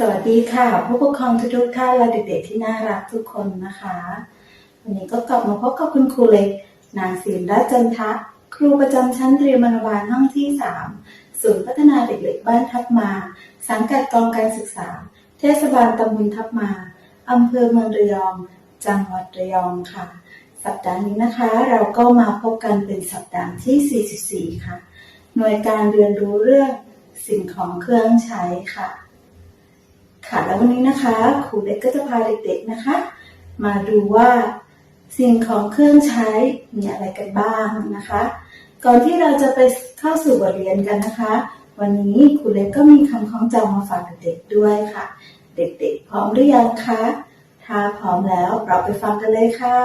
สวัสดีค่ะ ผู้ปกครองทุกๆท่านและเด็กๆที่น่ารักทุกคนนะคะ วันนี้ก็กลับมาพบกับคุณครูเล็ก นางศิลรัตน์จันทะ ครูประจำชั้นเตรียมอนุบาลห้องที่ 3 ศูนย์พัฒนาเด็กเล็กบ้านทับมา สังกัดกองการศึกษา เทศบาลตำบลทับมาอำเภอเมืองระยอง จังหวัดระยองค่ะ สัปดาห์นี้นะคะ เราก็มาพบกันเป็นสัปดาห์ที่ 44 ค่ะ หน่วยการเรียนรู้เรื่องสิ่งของเครื่องใช้ค่ะ ค่ะแล้ววันนี้นะคะครูเล็กก็จะพาเด็กๆนะคะ มาดูว่าสิ่งของเครื่องใช้มีอะไรกันบ้างนะคะ ก่อนที่เราจะไปเข้าสู่บทเรียนกันนะคะ วันนี้ครูเล็กก็มีคำคล้องจองมาฝากเด็กๆด้วยค่ะ เด็กๆ พร้อมหรือยังคะถ้าพร้อมแล้วเราไปฟังกันเลยค่ะ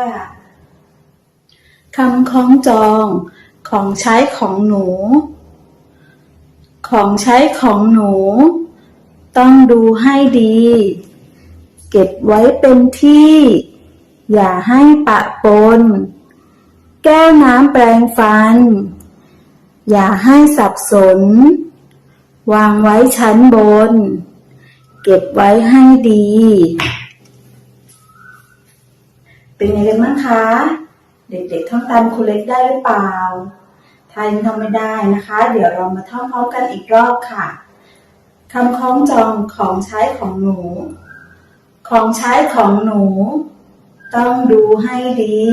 คำคล้องจองของใช้ของหนู ของใช้ของหนู ต้องดูให้ดี เก็บไว้เป็นที่ อย่าให้ปะปน แก้วน้ำแปรงฟัน อย่าให้สับสน วางไว้ชั้นบน เก็บไว้ให้ดี เป็นไงกันบ้างคะ เด็กๆท่องตามครูเล็กได้หรือเปล่า ถ้ายังทำไม่ได้นะคะ เดี๋ยวเรามาท่องพร้อมกันอีกรอบค่ะ คำคล้องจองของใช้ของหนู ของใช้ของหนู ต้องดูให้ดี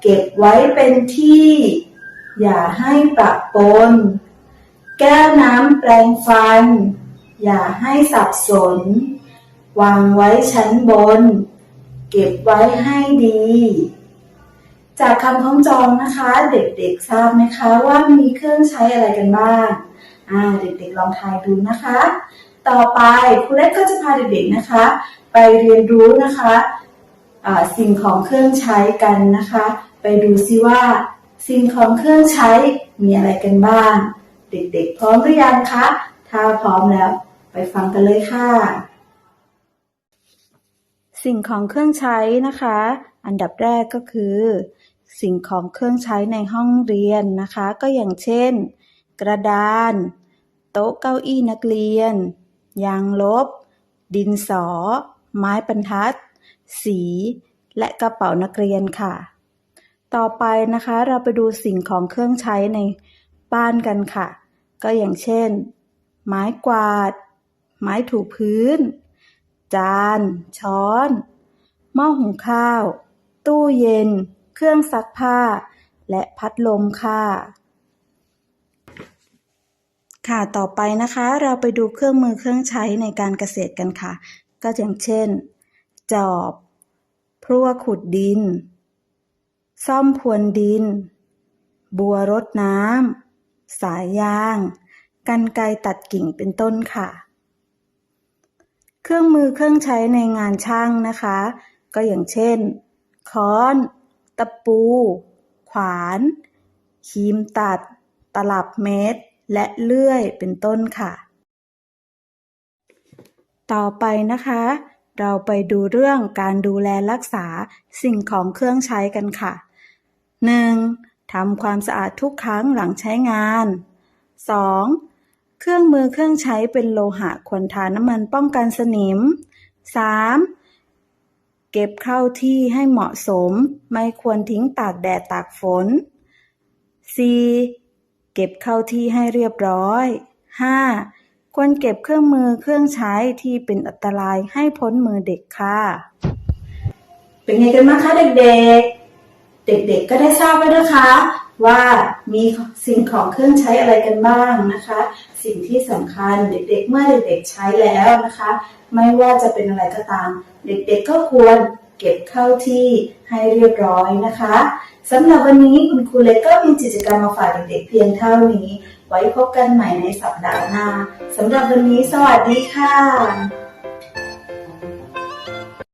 เก็บไว้เป็นที่ อย่าให้ปะปน แก้วน้ำแปรงฟัน อย่าให้สับสน วางไว้ชั้นบน เก็บไว้ให้ดี จากคำคล้องจองนะคะ เด็กๆทราบไหมคะว่ามีเครื่องใช้อะไรกันบ้าง อ่าเด็กๆลองทายดูนะคะ ต่อไปครูเล็กก็จะพาเด็กๆนะคะ ไปเรียนรู้นะคะอ่าสิ่งของเครื่องใช้กันนะคะ ไปดูซิว่าสิ่งของเครื่องใช้มีอะไรกันบ้าง เด็กๆ พร้อมหรือยังคะ ถ้าพร้อมแล้ว ไปฟังกันเลยค่ะ สิ่งของเครื่องใช้นะคะ อันดับแรกก็คือ สิ่งของเครื่องใช้ในห้องเรียนนะคะ ก็อย่างเช่น กระดาน โต๊ะเก้าอี้นักเรียน ยางลบ ดินสอ ไม้บรรทัด สี และกระเป๋านักเรียนค่ะ ต่อไปนะคะเราไปดูสิ่งของเครื่องใช้ในบ้านกันค่ะ ก็อย่างเช่น ไม้กวาด ไม้ถูพื้น จาน ช้อน หม้อหุงข้าว ตู้เย็น เครื่องซักผ้า และพัดลมค่ะ ค่ะต่อไปนะคะเราไปดูเครื่องมือเครื่องใช้ในการเกษตรกันค่ะ ก็อย่างเช่น จอบ พลั่วขุดดิน ซ่อมพรวนดิน บัวรดน้ำสายยางกันไกรตัดกิ่งเป็นต้นค่ะ เครื่องมือเครื่องใช้ในงานช่างนะคะ ก็อย่างเช่น ค้อน ตะปู ขวานครีมตัด ตลับเมตร และเลื่อยเป็นต้นค่ะ ต่อไปนะคะ เราไปดูเรื่องการดูแลรักษาสิ่งของเครื่องใช้กันค่ะ 1. ทำความสะอาดทุกครั้งหลังใช้งาน 2. เครื่องมือเครื่องใช้เป็นโลหะควรทาน้ำมันป้องกันสนิม 3. เก็บเข้าที่ให้เหมาะสม ไม่ควรทิ้งตากแดดตากฝน 4. เก็บเข้าที่ให้เรียบร้อย 5. ควรเก็บเครื่องมือเครื่องใช้ที่เป็นอันตรายให้พ้นมือเด็กค่ะ เป็นไงกันบ้างคะเด็กๆ เด็กๆก็ได้ทราบแล้วนะคะ ว่ามีสิ่งของเครื่องใช้อะไรกันบ้างนะคะ สิ่งที่สำคัญเด็กๆ เมื่อเด็กๆใช้แล้วนะคะ ไม่ว่าจะเป็นอะไรก็ตาม เด็กๆก็ควร เก็บเข้าที่ให้เรียบร้อยนะคะสำหรับวันนี้คุณครูเล็กก็มีกิจกรรมมาฝากเด็กๆเพียงเท่านี้ ไว้พบกันใหม่ในสัปดาห์หน้าสำหรับวันนี้สวัสดีค่ะ